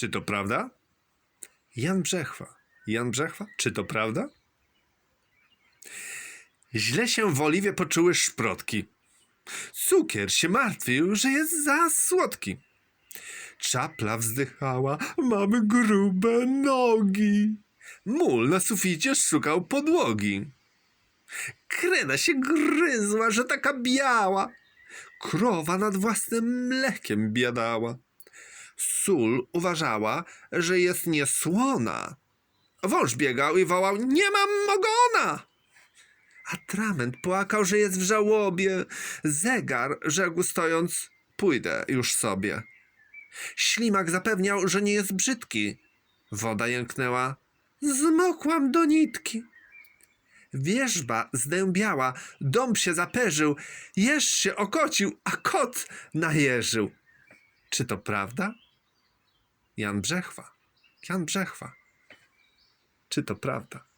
Czy to prawda? Jan Brzechwa. Jan Brzechwa? Czy to prawda? Źle się w oliwie poczuły szprotki. Cukier się martwił, że jest za słodki. Czapla wzdychała, mamy grube nogi. Mól na suficie szukał podłogi. Krena się gryzła, że taka biała. Krowa nad własnym mlekiem biadała. Sól uważała, że jest niesłona. Wąż biegał i wołał, nie mam mogona! Atrament płakał, że jest w żałobie. Zegar rzekł stojąc, pójdę już sobie. Ślimak zapewniał, że nie jest brzydki. Woda jęknęła, zmokłam do nitki. Wierzba zdębiała, dąb się zaperzył, jeż się okocił, a kot najeżył. Czy to prawda? Jan Brzechwa. Jan Brzechwa. Czy to prawda?